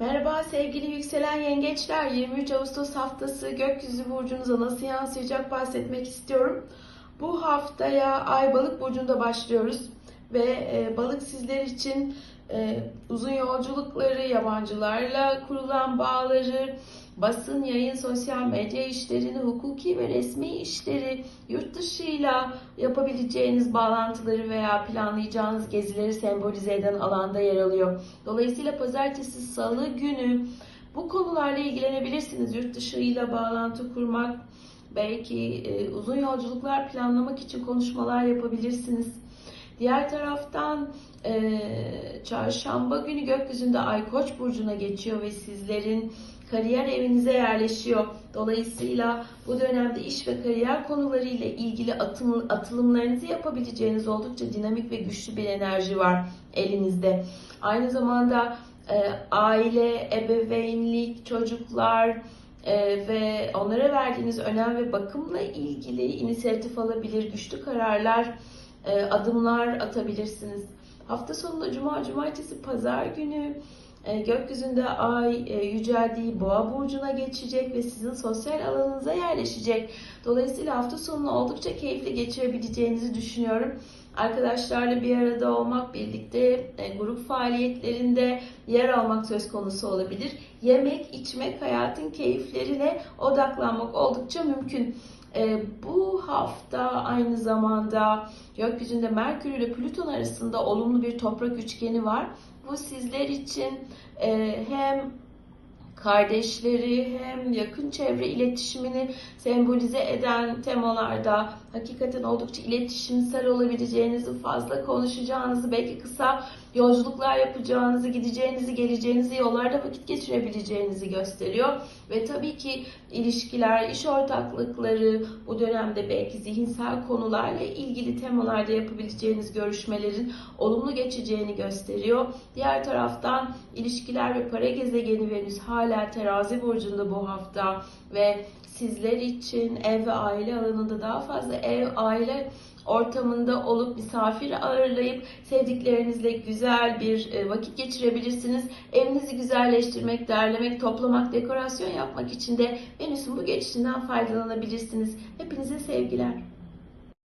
Merhaba sevgili yükselen yengeçler. 23 Ağustos haftası gökyüzü burcunuza nasıl yansıyacak bahsetmek istiyorum. Bu haftaya Ay Balık burcunda başlıyoruz ve e, balık sizler için e, uzun yolculukları, yabancılarla kurulan bağları, basın, yayın, sosyal medya işlerini, hukuki ve resmi işleri, yurt dışıyla yapabileceğiniz bağlantıları veya planlayacağınız gezileri sembolize eden alanda yer alıyor. Dolayısıyla pazartesi, salı günü bu konularla ilgilenebilirsiniz. Yurt dışıyla bağlantı kurmak, belki e, uzun yolculuklar planlamak için konuşmalar yapabilirsiniz. Diğer taraftan e, çarşamba günü gökyüzünde Ay Koç burcuna geçiyor ve sizlerin kariyer evinize yerleşiyor. Dolayısıyla bu dönemde iş ve kariyer konularıyla ilgili atım, atılımlarınızı yapabileceğiniz oldukça dinamik ve güçlü bir enerji var elinizde. Aynı zamanda e, aile, ebeveynlik, çocuklar, ee, ve onlara verdiğiniz önem ve bakımla ilgili inisiyatif alabilir, güçlü kararlar, e, adımlar atabilirsiniz. Hafta sonunda cuma, cumartesi, pazar günü e, gökyüzünde ay e, yüceldiği boğa burcuna geçecek ve sizin sosyal alanınıza yerleşecek. Dolayısıyla hafta sonunu oldukça keyifli geçirebileceğinizi düşünüyorum. Arkadaşlarla bir arada olmak, birlikte e, grup faaliyetlerinde yer almak söz konusu olabilir. Yemek, içmek, hayatın keyiflerine odaklanmak oldukça mümkün. E, bu hafta aynı zamanda gökyüzünde Merkür ile Plüton arasında olumlu bir toprak üçgeni var. Bu sizler için e, hem kardeşleri hem yakın çevre iletişimini sembolize eden temalarda hakikaten oldukça iletişimsel olabileceğinizi, fazla konuşacağınızı, belki kısa yolculuklar yapacağınızı, gideceğinizi, geleceğinizi, yollarda vakit geçirebileceğinizi gösteriyor. Ve tabii ki ilişkiler, iş ortaklıkları, bu dönemde belki zihinsel konularla ilgili temalarda yapabileceğiniz görüşmelerin olumlu geçeceğini gösteriyor. Diğer taraftan ilişkiler ve para gezegeni Venüs hala terazi burcunda bu hafta ve sizler için ev ve aile alanında daha fazla ev, aile ortamında olup misafir ağırlayıp sevdiklerinizle güzel bir e, vakit geçirebilirsiniz. Evinizi güzelleştirmek, derlemek, toplamak, dekorasyon yapmak için de Venüs'ün bu geçişinden faydalanabilirsiniz. Hepinize sevgiler.